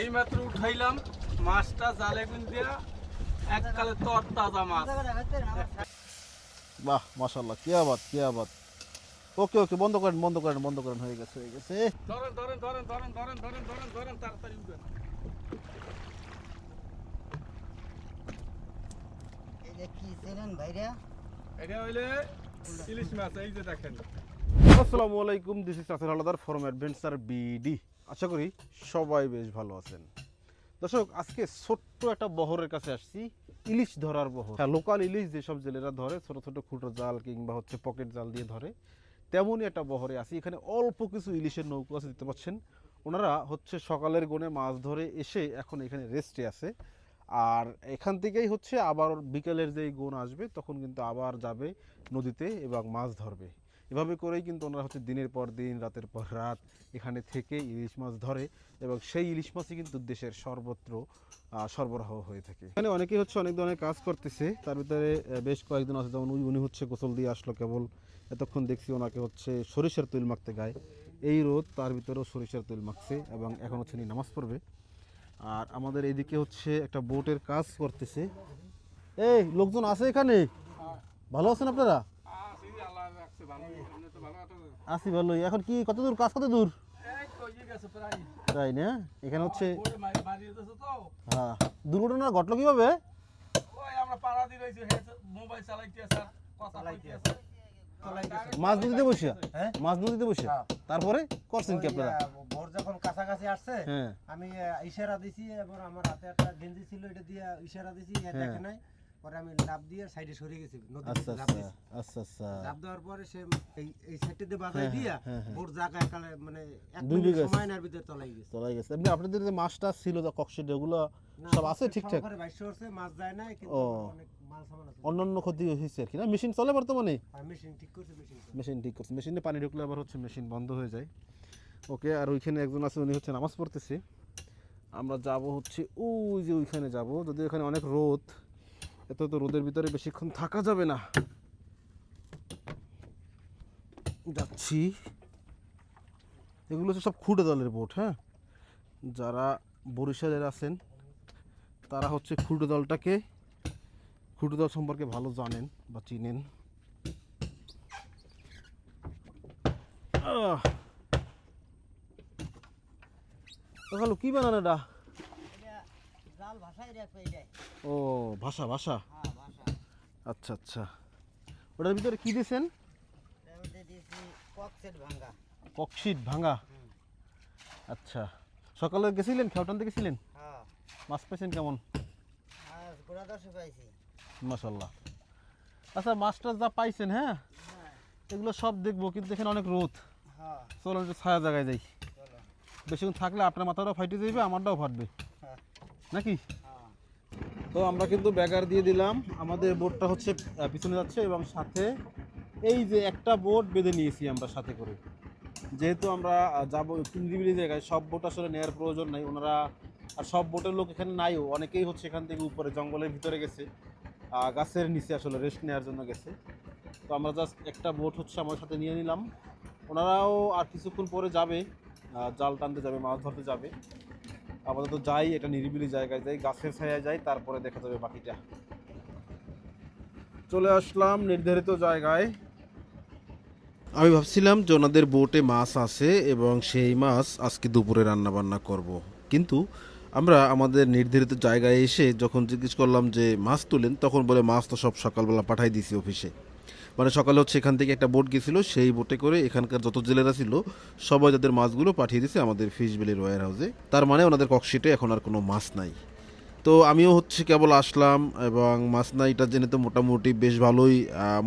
এই মাত্র উঠাইলাম মাছটা জালে গুন দিয়া এককালে তর তাজা মাছ। বাহ মাশাল্লাহ কি আবাদ কি আবাদ। ওকে ওকে বন্ধ করেন বন্ধ করেন বন্ধ করেন হয়ে গেছে হয়ে গেছে। ধরেন ধরেন ধরেন ধরেন ধরেন ধরেন ধরেন ধরেন তাড়াতাড়ি উঠেন এই কি ছিলেন ভাইরা? এটা হইলে ইলিশ মাছ এই যে দেখেন। আসসালামু আলাইকুম দিস ইজ আসর আলাদার ফরম অ্যাডভেঞ্চার বিডি আশা করি সবাই বেশ ভালো আছেন। দর্শক, আজকে ছোট্ট একটা বহরের কাছে আসছি। ইলিশ ধরার বহর। হ্যাঁ লোকাল ইলিশ যেসব জেলেরা ধরে, ছোট ছোট খুঁটো জাল কিংবা হচ্ছে পকেট জাল দিয়ে ধরে, তেমনই একটা বহরে আসি এখানে অল্প কিছু ইলিশের নৌকো আছে, দেখতে পাচ্ছেন। ওনারা হচ্ছে সকালের গনে মাছ ধরে এসে এখন এখানে রেস্টে আছে। আর এখান থেকেই হচ্ছে আবার বিকেলের যেই গুণ আসবে, তখন কিন্তু আবার যাবে নদীতে এবং মাছ ধরবে। এভাবে করেই কিন্তু ওনারা হচ্ছে দিনের পর দিন, রাতের পর রাত এখানে থেকে ইলিশ মাছ ধরে এবং সেই ইলিশ মাছই কিন্তু দেশের সর্বত্র সরবরাহ হয়ে থাকে। এখানে অনেকেই হচ্ছে অনেক ধরনের কাজ করতেছে। তার ভিতরে বেশ কয়েকজন আছে। যেমন উনি- হচ্ছে গোসল দিয়ে আসলো কেবল। এতক্ষণ দেখছি ওনাকে হচ্ছে সরিষার তৈল মাখতে গায়ে। এই রোদ তার ভিতরেও সরিষার তৈল মাখছে এবং এখন হচ্ছে উনি নামাজ পড়বে। আর আমাদের এদিকে হচ্ছে একটা বোটের কাজ করতেছে। এই, লোকজন আছে এখানে? ভালো আছেন আপনারা? আসি ভালোই। এখন কি কত দূর কাজ কত দূর তাই না? এখানে হচ্ছে হ্যাঁ। দুর্ঘটনা ঘটলো কীভাবে? মাছ নদীতে বসে? হ্যাঁ? মাছ নদীতে বসে? হ্যাঁ। তারপরে করছেন কি আপনারা? ভোর যখন কাছাকাছি আসছে হ্যাঁ। আমি ইশারা দিছি এবং আমার হাতে একটা গেঞ্জি ছিল এটা দিয়ে ইশারা দিছি দেখে নাই। পরে আমি লাভ দিয়ে সাইডে সরে গেছি আচ্ছা আচ্ছা আচ্ছা আচ্ছা। দেওয়ার পরে সে এই এই সাইডে দিয়ে বাজাই হ্যাঁ, দিয়া হ্যাঁ, হ্যাঁ। জায়গায় কালে মানে এক ডুবে মিনিট সময় নেওয়ার ভিতরে তলাই গেছে। চলাই গেছে। এমনি আপনাদের যে মাছটা ছিল যা কক্সিড এগুলো সব আছে ঠিকঠাক? মাছ যায় না কিন্তু অনেক অন্যান্য ক্ষতি হয়েছে আর কি। না মেশিন চলে বর্তমানে? মেশিন ঠিক করছে মেশিন মেশিন ঠিক করছে। মেশিনে পানি ঢুকলে আবার হচ্ছে মেশিন বন্ধ হয়ে যায়। ওকে আর ওইখানে একজন আছে উনি হচ্ছে নামাজ পড়তেছে। আমরা যাব হচ্ছে ওই যে ওইখানে যাব। যদি ওখানে অনেক রোদ এত তো রোদের ভিতরে বেশিক্ষণ থাকা যাবে না। যাচ্ছি। এগুলো হচ্ছে সব খুঁটে দলের বোট হ্যাঁ? যারা বরিশালের আছেন, তারা হচ্ছে খুঁটে দলটাকে খুঁটে দল সম্পর্কে ভালো জানেন বা চিনেন। কি বানান এটা? জাল ভাষাই রাখবে এটাই ও ভাষা ভাষা? হ্যাঁ ভাষা। আচ্ছা আচ্ছা। ওটার ভিতরে কি দিয়েছেন এর মধ্যে দিয়েছি ককসেট ভাঙ্গা। ককশিট ভাঙা আচ্ছা। সকালে গেছিলেন? খেয়াটানতে গেছিলেন হ্যাঁ। মাছ পেয়েছেন কেমন? আর গোড়া দশে পাইছি। মাসাল্লাহ আচ্ছা মাছটা যা পাইছেন হ্যাঁ? এগুলো সব দেখব কিন্তু এখানে অনেক রোদ। হ্যাঁ। চলো একটু ছায়া জায়গায় যাই। বেশিক্ষণ থাকলে আপনার মাথাটাও ফাইটে যাবে আমারটাও ফাটবে। হ্যাঁ নাকি? তো আমরা কিন্তু ব্যাগার দিয়ে দিলাম। আমাদের বোটটা হচ্ছে পিছনে যাচ্ছে এবং সাথে এই যে একটা বোট বেঁধে নিয়েছি আমরা সাথে করে। যেহেতু আমরা যাব যাব নিরিবিলি জায়গায়, সব বোট আসলে নেওয়ার প্রয়োজন নাই। ওনারা, আর সব বোটের লোক এখানে নাইও অনেকেই হচ্ছে এখান থেকে উপরে, জঙ্গলের ভিতরে গেছে। গাছের নিচে আসলে রেস্ট নেওয়ার জন্য গেছে। তো আমরা জাস্ট একটা বোট হচ্ছে আমার সাথে নিয়ে নিলাম। ওনারাও আর কিছুক্ষণ পরে যাবে। জাল টানতে যাবে, মাছ ধরতে যাবে। আপাতত যাই, এটা নিরিবিলি জায়গায় যাই, গাছের ছায়ায় যাই, তারপরে দেখা যাবে বাকিটা। চলে আসলাম নির্ধারিত জায়গায়। আমি ভাবছিলাম যে ওনাদের বোটে মাছ আছে এবং সেই মাছ আজকে দুপুরে রান্না বান্না করব। কিন্তু আমরা আমাদের নির্ধারিত জায়গায় এসে যখন জিজ্ঞেস করলাম যে মাছ তুলেন, তখন বলে মাছ তো সব সকালবেলা পাঠাই দিছি অফিসে। মানে সকালে হচ্ছে এখান থেকে একটা বোট গেছিল, সেই বোটে করে এখানকার যত জেলেরা ছিল, সবাই তাদের মাছগুলো পাঠিয়ে দিছে আমাদের ফিশ বিলের ওয়ার হাউসে। তার মানে ওনাদের ককশিটে এখন আর কোনো মাছ নাই। তো আমিও হচ্ছে কেবল আসলাম এবং মাছ নাইটা জেনে তো মোটামুটি বেশ ভালোই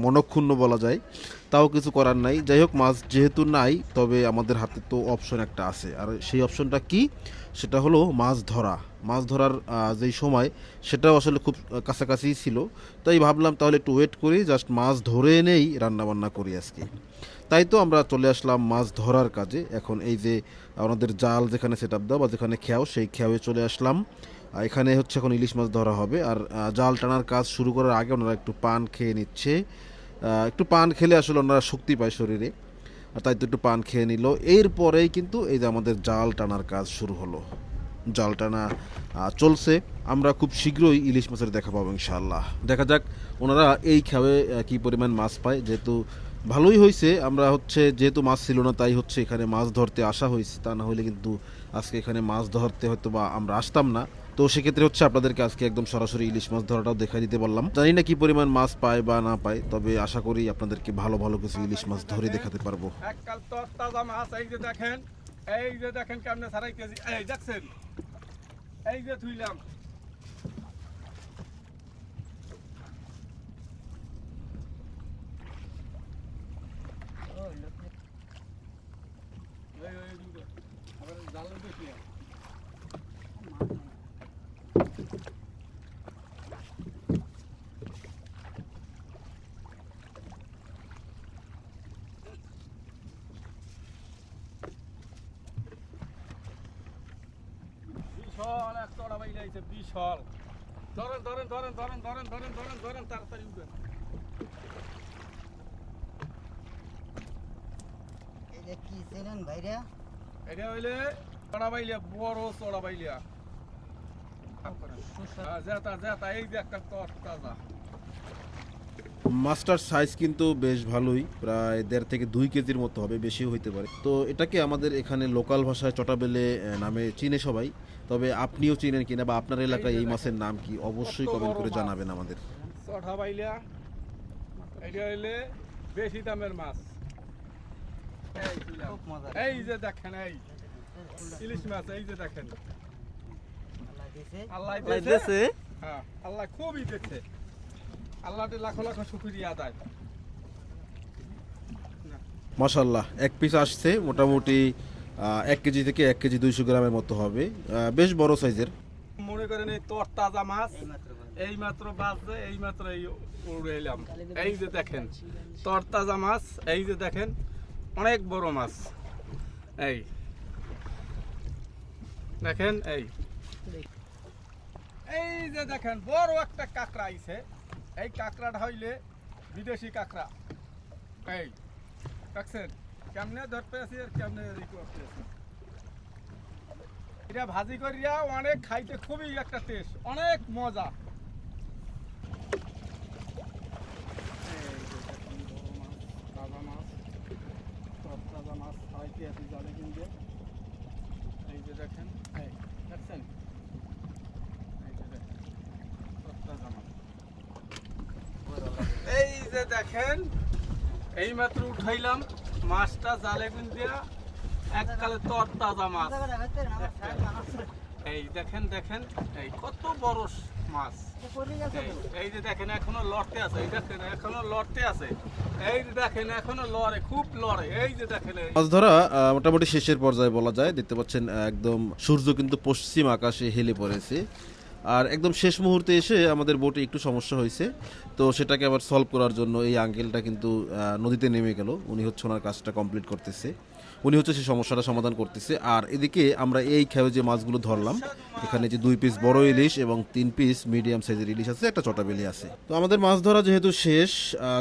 মনক্ষুণ্ণ বলা যায়। তাও কিছু করার নাই। যাই হোক, মাছ যেহেতু নাই, তবে আমাদের হাতে তো অপশন একটা আছে। আর সেই অপশনটা কি? সেটা হলো মাছ ধরা। মাছ ধরার যেই সময় সেটাও আসলে খুব কাছাকাছি ছিল। তাই ভাবলাম তাহলে একটু ওয়েট করি জাস্ট মাছ ধরে এনেই রান্নাবান্না করি আজকে। তাই তো আমরা চলে আসলাম মাছ ধরার কাজে। এখন এই যে, আমাদের জাল যেখানে সেট আপ দেওয়া বা যেখানে খেয়াও, সেই খেয়াওয়ে চলে আসলাম। এখানে হচ্ছে এখন ইলিশ মাছ ধরা হবে। আর জাল টানার কাজ শুরু করার আগে ওনারা একটু পান খেয়ে নিচ্ছে। একটু পান খেলে আসলে ওনারা শক্তি পায় শরীরে। তাই তো একটু পান খেয়ে নিল। এরপরেই কিন্তু এই যে আমাদের জাল টানার কাজ শুরু হলো। জাল টানা চলছে। আমরা খুব শীঘ্রই ইলিশ মাছের দেখা পাবো ইনশাআল্লাহ। দেখা যাক ওনারা এই খাবে কি পরিমাণ মাছ পায়। যেহেতু ভালোই হয়েছে আমরা হচ্ছে যেহেতু মাছ ছিল না, তাই হচ্ছে এখানে মাছ ধরতে আসা হয়েছে তা না হলে কিন্তু আজকে এখানে মাছ ধরতে হয়তো বা আমরা আসতাম না। তো সেক্ষেত্রে হচ্ছে আপনাদেরকে আজকে একদম সরাসরি ইলিশ মাছ ধরাটাও দেখা দিতে পারলাম জানি না কি পরিমাণ মাছ পায় বা না পায়, তবে আশা করি আপনাদেরকে ভালো ভালো কিছু ইলিশ মাছ ধরে দেখাতে পারব। দেখেন, এই যে দেখেন কেমনে সারাই কেজি, এই দেখছেন? এই যে থুইলাম এই, এই, এই দুটো। আবার জালের বেশি আছে। বিশাল এক চড়া বাইরে আইছে বিশাল। ধরেন ধরেন ধরেন ধরেন ধরেন ধরেন ধরেন ধরেন তাড়াতাড়ি উঠবেন। এই কি ছিলেন ভাইরা? এটা হইলে চড়া বাইলিয়া বড় চড়া বাইলিয়া জেতা জেতা এই যে একটা তর তাজা মাছটার সাইজ কিন্তু বেশ ভালোই প্রায় দেড় থেকে দুই কেজির মতো হবে বেশিও হইতে পারে। তো এটাকে আমাদের এখানে লোকাল ভাষায় চটাবেলে নামে চিনে সবাই। তবে আপনিও চিনেন কিনা বা আপনার এলাকায় এই মাছের নাম কি অবশ্যই কমেন্ট করে জানাবেন আমাদের। চড়া এটা হইলে বেশি দামের মাছ। এই যে দেখেন এই ইলিশ মাছ এই যে দেখেন। আল্লাহ দিয়েছে। হ্যাঁ আল্লাহ খুবই দিচ্ছে আল্লাহ লাখো লাখো শুক্রিয়া আদায়। মাশাল্লাহ এক পিস আসছে মোটামুটি এক কেজি থেকে এক কেজি দুইশো গ্রামের মতো হবে। বেশ বড় সাইজের। মনে করেন এই তোর তাজা মাছ এই মাত্র বললাম। এই মাত্র বাজছে এই মাত্র এই উড়ে এলাম। এই যে দেখেন তোর তাজা মাছ এই যে দেখেন অনেক বড় মাছ। এই দেখেন এই। এই যে দেখেন বড় একটা কাঁকড়া আইছে। এই কাঁকড়াটা হইলে বিদেশি কাঁকড়া। এই দেখছেন? কেমনে ধরতে আছি আর কেমনে করতে এটা ভাজি করিয়া অনেক খাইতে খুবই একটা টেস্ট অনেক মজা। মাছ, তাজা মাছ খাইতে আছি জালে কিনতে। এই যে দেখেন, এই, দেখছেন? এই যে দেখেন, সব তাজা মাছ। এই যে দেখেন এই মাত্র উঠাইলাম মাছটা জালে গুন দিয়া এককালে তর তাজা মাছ। এই দেখেন দেখেন, এই কত বড় মাছ। এই যে দেখেন, এখনও লড়তে আছে, এই দেখেন, এখনও লড়তে আছে। মাছ ধরা মোটামুটি শেষের পর্যায়ে বলা যায়, দেখতে পাচ্ছেন একদম সূর্য কিন্তু পশ্চিম আকাশে হেলে পড়েছে। আর একদম শেষ মুহূর্তে এসে আমাদের বোটে একটু সমস্যা হয়েছে। তো সেটাকে আবার সলভ করার জন্য এই আঙ্কেলটা কিন্তু নদীতে নেমে গেল। উনি হচ্ছে ওনার কাজটা কমপ্লিট করতেছে। উনি হচ্ছে সেই সমস্যাটা সমাধান করতেছে। আর এদিকে আমরা এই খেয়ে যে মাছগুলো ধরলাম, এখানে যে দুই পিস বড় ইলিশ এবং তিন পিস মিডিয়াম সাইজের ইলিশ আছে, একটা চটাবেলি আছে। তো আমাদের মাছ ধরা যেহেতু শেষ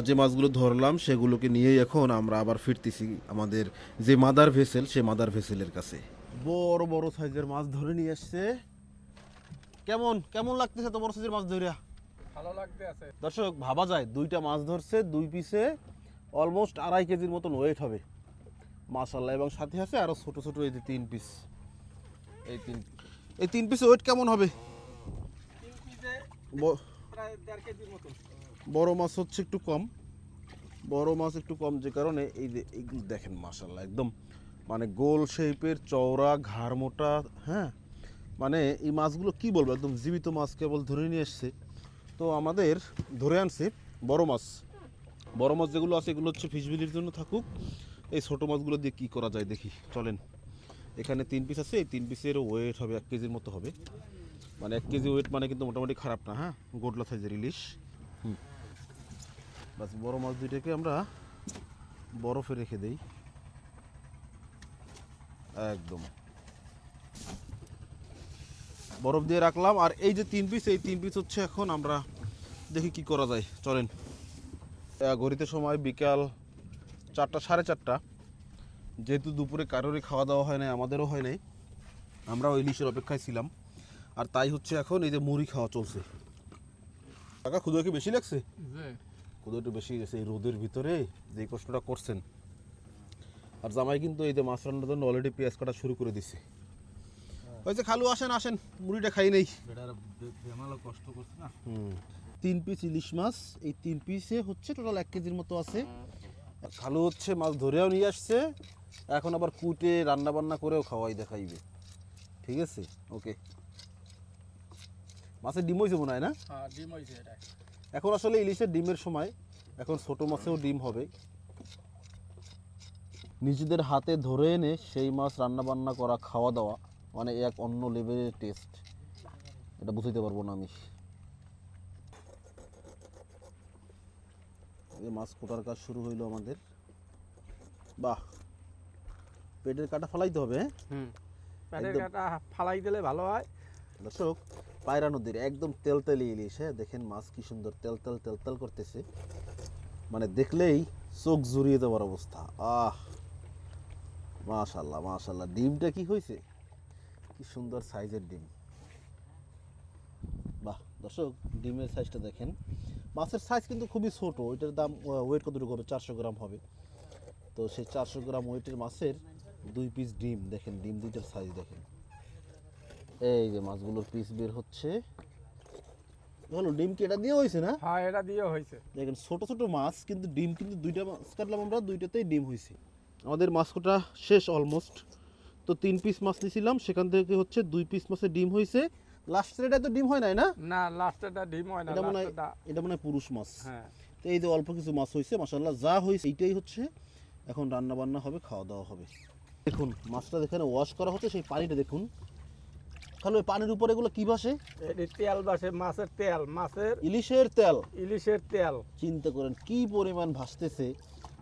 যে মাছগুলো ধরলাম সেগুলোকে নিয়েই এখন আমরা আবার ফিরতেছি আমাদের যে মাদার ভেসেল সে মাদার ভেসেলের কাছে। বড় বড় সাইজের মাছ ধরে নিয়ে আসছে। কেমন? কেমন লাগতেছে তোমার সাইজের মাছ ধরিয়া ভালো লাগতে আছে। দর্শক ভাবা যায় দুইটা মাছ ধরছে দুই পিসে অলমোস্ট আড়াই কেজির মতন ওয়েট হবে। মাশাল্লাহ এবং সাথে আছে আরও ছোট ছোট এই যে তিন পিস এই তিন এই তিন পিসে ওয়েট কেমন হবে? তিন পিসে প্রায় দেড় কেজির মতন। বড় মাছ হচ্ছে একটু কম। বড় মাছ একটু কম যে কারণে এই যে এইগুলো দেখেন মাশাল্লাহ একদম মানে গোল শেপের চওড়া ঘাড় মোটা হ্যাঁ? মানে এই মাছগুলো কি বলব? একদম জীবিত মাছ কেবল ধরে নিয়ে এসছে। তো আমাদের ধরে আনছে বড় মাছ। বড় মাছ যেগুলো আছে, এগুলো হচ্ছে ফিশবিলির জন্য থাকুক। এই ছোটো মাছগুলো দিয়ে কি করা যায় দেখি, চলেন। এখানে তিন পিস আছে, এই তিন পিসের ওয়েট হবে এক কেজির মতো হবে। মানে এক কেজি ওয়েট মানে কিন্তু মোটামুটি খারাপ না হ্যাঁ? গোটলা সাইজের ইলিশ। হুম। বাস বড় মাছ দুইটাকে আমরা বরফে রেখে দেই। একদম। বরফ দিয়ে রাখলাম। আর এই যে তিন পিস এই তিন পিস হচ্ছে এখন আমরা দেখি কি করা যায়। চলেন। ঘড়িতে সময় বিকাল চারটা সাড়ে চারটা। যেহেতু দুপুরে কারোরই খাওয়া দাওয়া হয় নাই আমাদেরও হয় নাই আমরা ওই ইলিশের অপেক্ষায় ছিলাম। আর তাই হচ্ছে এখন এই যে মুড়ি খাওয়া চলছে। কাকা ক্ষুদা কি বেশি লাগছে? ক্ষুদা একটু বেশি গেছে এই রোদের ভিতরে যে কষ্টটা করছেন। আর জামাই কিন্তু এই যে মাছ রান্নার জন্য অলরেডি পেঁয়াজ কাটা শুরু করে দিছে। ওই যে খালু আসেন আসেন। মুড়িটা খাই নেই। কষ্ট করছে না? হুম। তিন পিস ইলিশ মাছ এই তিন পিসে হচ্ছে টোটাল এক কেজির মতো আছে। আর খালু হচ্ছে মাছ ধরেও নিয়ে আসছে এখন আবার কুটে রান্না বান্না করেও খাওয়াই দেখাইবে। ঠিক আছে? ওকে। মাছের ডিম হয়েছে মনে হয় না? হ্যাঁ ডিম হয়েছে এখন আসলে ইলিশের ডিমের সময় এখন ছোট মাছেও ডিম হবে। নিজেদের হাতে ধরে এনে সেই মাছ রান্না বান্না করা খাওয়া দাওয়া। মানে এক অন্য লেভেলের টেস্ট এটা বুঝতে পারব না আমি। মাছ কোটার কাজ শুরু হইল আমাদের। বাহ! পেটের কাটা ফলাইতে হবে হ্যাঁ? হুম। প্যাটের কাটা ফালাই দিলে ভালো হয়। দর্শক পায়রা নদীর একদম তেল তেলি ইলিশ হ্যাঁ? দেখেন মাছ কি সুন্দর তেল তেল তেল তেল করতেছে। মানে দেখলেই চোখ জুড়িয়ে দেওয়ার অবস্থা। আহ! মাশাল্লাহ মাশাল্লাহ ডিমটা কি হয়েছে কি সুন্দর সাইজের ডিম। বাহ দর্শক ডিমের সাইজটা দেখেন। মাছের সাইজ কিন্তু খুবই ছোট ওইটার দাম ওয়েট কতটুকু হবে? চারশো গ্রাম হবে। তো সেই চারশো গ্রাম ওয়েটের মাছের দুই পিস ডিম দেখেন ডিম দুইটার সাইজ দেখেন। এই যে মাছগুলোর পিস বের হচ্ছে। হলো ডিম কি এটা দিয়ে হয়েছে না? হ্যাঁ এটা দিয়ে হয়েছে দেখেন ছোট ছোট মাছ কিন্তু ডিম কিন্তু দুইটা মাছ কাটলাম আমরা দুইটাতেই ডিম হয়েছে আমাদের মাছ কোটা শেষ অলমোস্ট তো তিন পিস মাছ নিয়েছিলাম সেখান থেকে হচ্ছে দুই পিস মাছের ডিম হয়েছে লাস্টের এটা তো ডিম হয় নাই না? না লাস্টেরটা ডিম হয় না এটা মনে হয় এটা মনে হয় পুরুষ মাছ। হ্যাঁ। তো এই যে অল্প কিছু মাছ হয়েছে মাসাল্লাহ যা হয়েছে এইটাই হচ্ছে। এখন রান্না বান্না হবে খাওয়া দাওয়া হবে। দেখুন মাছটা যেখানে ওয়াশ করা হচ্ছে সেই পানিটা দেখুন। তাহলে ওই পানির উপরে এগুলো কি ভাসে? তেল বাসে মাছের তেল মাছের ইলিশের তেল। ইলিশের তেল। চিন্তা করেন কি পরিমাণ ভাসতেছে।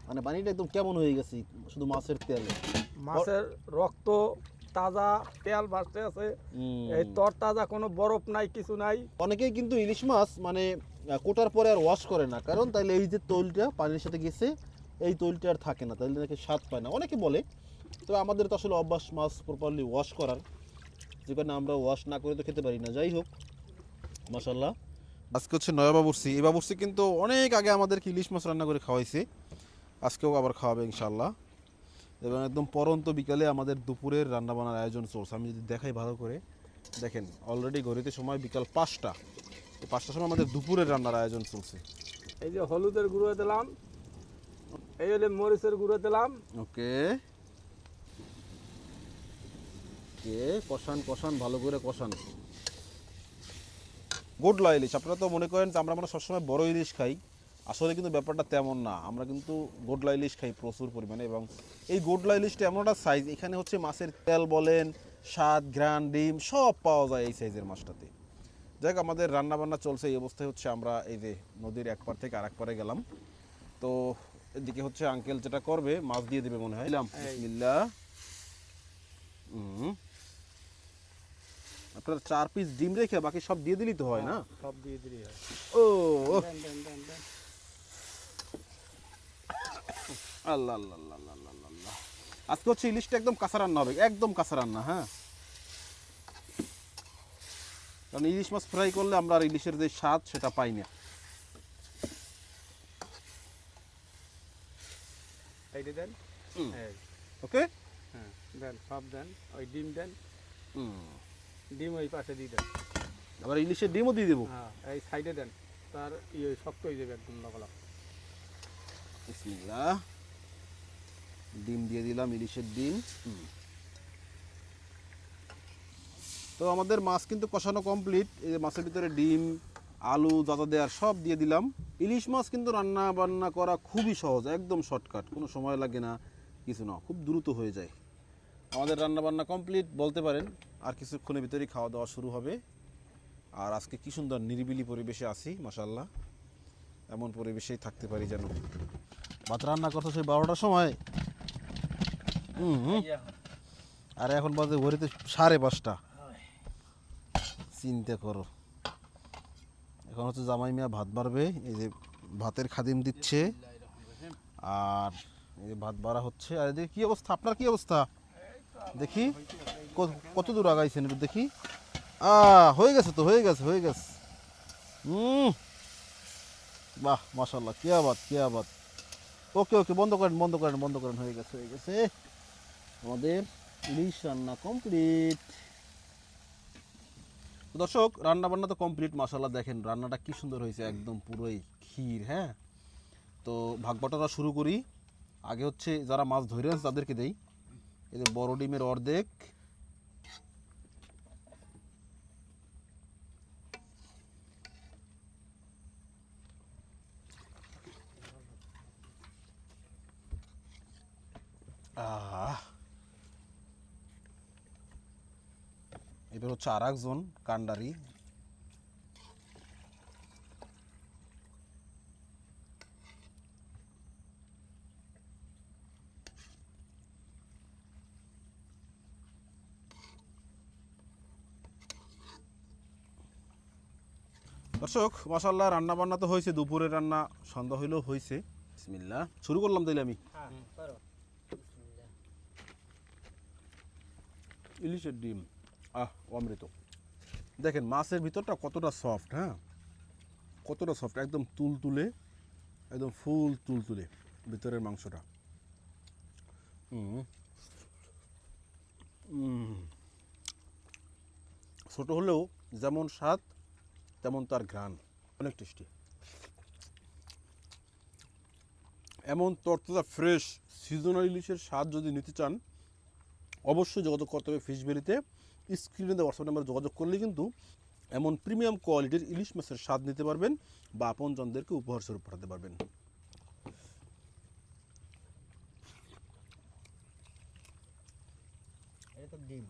মানে পানিটা একদম কেমন হয়ে গেছে শুধু মাছের তেল। মাছের রক্ত তাজা তেল ভাসতে আছে। এই তর তাজা কোনো বরফ নাই কিছু নাই। অনেকেই কিন্তু ইলিশ মাছ মানে কোটার পরে আর ওয়াশ করে না। কারণ তাইলে এই যে তৈলটা পানির সাথে গেছে এই তৈলটা আর থাকে না তাইলে নাকি স্বাদ পায় না। অনেকে বলে তো আমাদের তো আসলে অভ্যাস মাছ প্রপারলি ওয়াশ করার। যে কারণে আমরা ওয়াশ না করে তো খেতে পারি না। যাই হোক মাসাল্লাহ আজকে হচ্ছে নয়া বাবুরসি এই বাবুরসি কিন্তু অনেক আগে আমাদেরকে ইলিশ মাছ রান্না করে খাওয়াইছে। আজকেও আবার খাওয়াবে ইনশাল্লাহ এবং একদম পরন্ত বিকালে আমাদের দুপুরের রান্না বান্নার আয়োজন চলছে। আমি যদি দেখাই ভালো করে দেখেন অলরেডি ঘড়িতে সময় বিকাল পাঁচটা। এই পাঁচটার সময় আমাদের দুপুরের রান্নার আয়োজন চলছে। এই যে হলুদের গুঁড়ো দিলাম এই হলে মরিচের গুঁড়ো দিলাম। ওকে। কে কষান কষান ভালো করে কষান। গোডলা ইলিশ। আপনারা তো মনে করেন যে আমরা আমরা সবসময় বড় ইলিশ খাই। আসলে কিন্তু ব্যাপারটা তেমন না। আমরা কিন্তু গোডলা ইলিশ খাই প্রচুর পরিমাণে এবং এই গোডলা ইলিশটা এমন একটা সাইজ এখানে হচ্ছে মাছের তেল বলেন স্বাদ গ্রান ডিম সব পাওয়া যায় এই সাইজের মাছটাতে। যাই আমাদের রান্না বান্না চলছে এই অবস্থায় হচ্ছে আমরা এই যে নদীর এক পার থেকে আরেক পারে গেলাম। তো এদিকে হচ্ছে আঙ্কেল যেটা করবে মাছ দিয়ে দেবে মনে হয়। এই। আপনার চার পিস ডিম রেখে বাকি সব দিয়ে দিলেই তো হয় না? সব দিয়ে দিলি হয়। ও দেন, দেন, দেন, দেন। আল্লাহ আল্লাহ আল্লাহ আল্লাহ আল্লাহ আল্লাহ আজকে হচ্ছে ইলিশটা একদম কাঁচা রান্না হবে একদম কাঁচা রান্না হ্যাঁ? কারণ ইলিশ মাছ ফ্রাই করলে আমরা আর ইলিশের যে স্বাদ সেটা পাই না। দেন। ওকে? হ্যাঁ দেন সব দেন ওই ডিম দেন। হুম। ডিম ওই পাশে দিয়ে দেন। আবার ইলিশের ডিমও দিয়ে দেবো। হ্যাঁ এই সাইডে দেন তার ইয়ে শক্ত হয়ে যাবে একদম লগলা বিসমিল্লাহ। ডিম দিয়ে দিলাম, ইলিশের ডিম। তো আমাদের মাছ কিন্তু কষানো কমপ্লিট এই মাছের ভিতরে ডিম, আলু যত দেওয়ার সব দিয়ে দিলাম। ইলিশ মাছ কিন্তু রান্না বান্না করা খুবই সহজ, একদম শর্টকাট কোনো সময় লাগে না, কিছু না, খুব দ্রুত হয়ে যায়। আমাদের রান্না বান্না কমপ্লিট বলতে পারেন। আর কিছুক্ষণের ভিতরেই খাওয়া দাওয়া শুরু হবে। আর আজকে কি সুন্দর নিরিবিলি পরিবেশে আছি মাসাল্লাহ এমন পরিবেশেই থাকতে পারি যেন। ভাত রান্না করতো সেই বারোটার সময়। আর এখন বাজে ঘড়িতে সাড়ে পাঁচটা। চিন্তা করো। এখন হচ্ছে জামাই মিয়া ভাত বাড়বে এই যে ভাতের খাদিম দিচ্ছে। আর এই যে ভাত বাড়া হচ্ছে। আর এদিকে কি অবস্থা? আপনার কি অবস্থা? দেখি। কত দূর আগাইছেন দেখি। আ হয়ে গেছে তো হয়ে গেছে হয়ে গেছে। হুম। বাহ মাশাল্লাহ কে আবাদ কে আবাদ। ওকে ওকে বন্ধ করেন বন্ধ করেন বন্ধ করেন হয়ে গেছে হয়ে গেছে। আমাদের ইলিশ রান্না কমপ্লিট দর্শক রান্না বান্না তো কমপ্লিট মশালা দেখেন রান্নাটা কি সুন্দর হয়েছে, একদম পুরোই ক্ষীর হ্যাঁ? তো ভাগ বাটাটা শুরু করি। আগে হচ্ছে যারা মাছ ধরে আছে তাদেরকে দেই। এদের বড় ডিমের অর্ধেক আহ এবার হচ্ছে আর একজন কান্ডারি। দর্শক মাসাল্লাহ রান্না বান্না তো হয়েছে দুপুরের রান্না সন্ধ্যা হইলেও হয়েছে। বিসমিল্লাহ। শুরু করলাম তাইলে আমি। হ্যাঁ ইলিশের ডিম। আহ অমৃত। দেখেন, মাছের ভিতরটা কতটা সফট হ্যাঁ? কতটা সফট একদম তুল তুলে একদম ফুল তুল তুলে ভিতরের মাংসটা। ছোট হলেও যেমন স্বাদ, তেমন তার ঘ্রাণ। অনেক টেস্টি এমন তরতাজা ফ্রেশ সিজনাল ইলিশের স্বাদ যদি নিতে চান, অবশ্যই যোগাযোগ করতে হবে ফিশ ভ্যালিতে স্ক্রিনে দেওয়া হোয়াটসঅ্যাপ নাম্বারে যোগাযোগ করলে কিন্তু এমন প্রিমিয়াম কোয়ালিটির ইলিশ মাছের স্বাদ নিতে পারবেন বা আপনজনদেরকে উপহার স্বরূপ পাঠাতে পারবেন। এটা ডিম।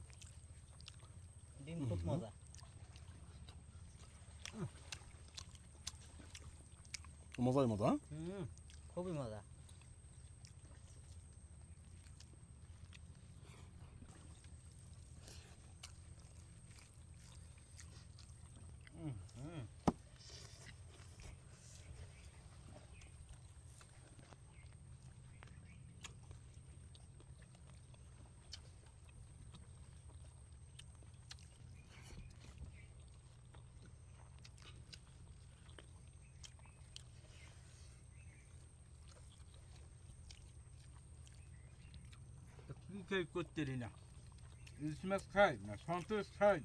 ডিম খুব মজা। মজাই মজা হ্যাঁ? খুবই মজা। কি খাই করতে না? ইলিশ মাছ খাই না সন্তোষ খাই